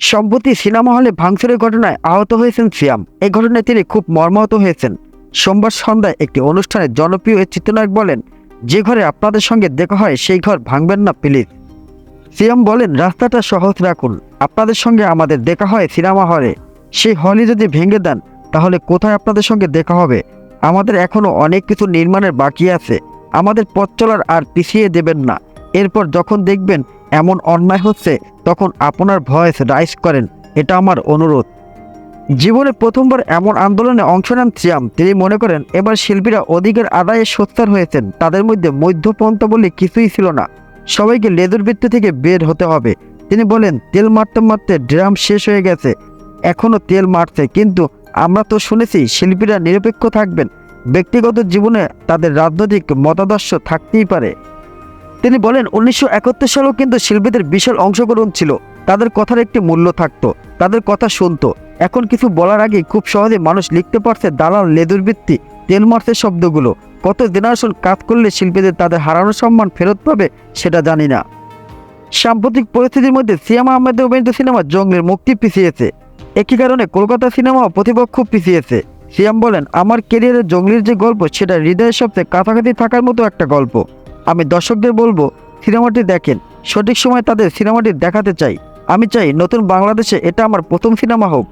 সম্প্রতি সিনেমা হলে ভাঙচুরের ঘটনায় আহত হয়েছেন সিয়াম। এ ঘটনায় তিনি খুব মর্মাহত হয়েছেন। সোমবার সন্ধ্যায় একটি অনুষ্ঠানে জনপ্রিয় এই চিত্রনায়ক বলেন, যে ঘরে আপনাদের সঙ্গে দেখা হয়, সেই ঘর ভাঙবেন না প্লিজ সিয়াম বলেন, রাস্তাটা সহজ রাখুন। আপনাদের সঙ্গে আমাদের দেখা হয় সিনেমা হলে। সেই হলই যদি ভেঙে দেন, তাহলে কোথায় আপনাদের সঙ্গে দেখা হবে? আমাদের এখনও অনেক কিছু নির্মাণের বাকি আছে। আমাদের পথ চলার আর পিছিয়ে দেবেন না। এরপর যখন দেখবেন এমন অন্যায় হচ্ছে তখন আপনার ভয়েস রাইজ করেন। এটা আমার অনুরোধ। জীবনে প্রথমবার এমন আন্দোলনে অংশ নেন সিয়াম তিনি মনে করেন, এবার শিল্পীরা অধিকার আদায়ে সোচ্চার হয়েছেন। তাদের মধ্যে মধ্যপন্থা বলে কিছুই ছিল না। সবাইকে লেদুর বৃত্তি থেকে বের হতে হবে। তিনি বলেন, তেল মারতে মারতে ড্রাম শেষ হয়ে গেছে। এখনও তেল মারছে, কিন্তু আমরা তো শুনেছি শিল্পীরা নিরপেক্ষ থাকবেন। ব্যক্তিগত জীবনে তাদের রাজনৈতিক মতাদর্শ থাকতেই পারে। তিনি বলেন, উনিশশো একাত্তর সালেও কিন্তু শিল্পীদের বিশাল অংশগ্রহণ ছিল। তাদের কথার একটি মূল্য থাকতো, তাদের কথা শুনতো। এখন কিছু বলার আগে খুব সহজে মানুষ লিখতে পারছে দালাল লেদুর বৃত্তি তেল মারছে শব্দগুলো। কত জেনারেশন কাজ করলে শিল্পীদের তাদের হারানো সম্মান ফেরত পাবে, সেটা জানি না। সাম্প্রতিক পরিস্থিতির মধ্যে সিয়াম আহমেদের অভিনীত সিনেমা জঙ্গলের মুক্তি পিছিয়েছে। একই কারণে কলকাতা সিনেমাও প্রতিপক্ষ পিছিয়েছে। সিয়াম বলেন, আমার কেরিয়ারের জঙ্গলির যে গল্প, সেটা হৃদয়ের সবচেয়ে কাছাকাছি থাকার মতো একটা গল্প। আমি দর্শকদের বলব, সিনেমাটি দেখেন। সঠিক সময় তাদের সিনেমাটি দেখাতে চাই। আমি চাই নতুন বাংলাদেশে এটা আমার প্রথম সিনেমা হোক।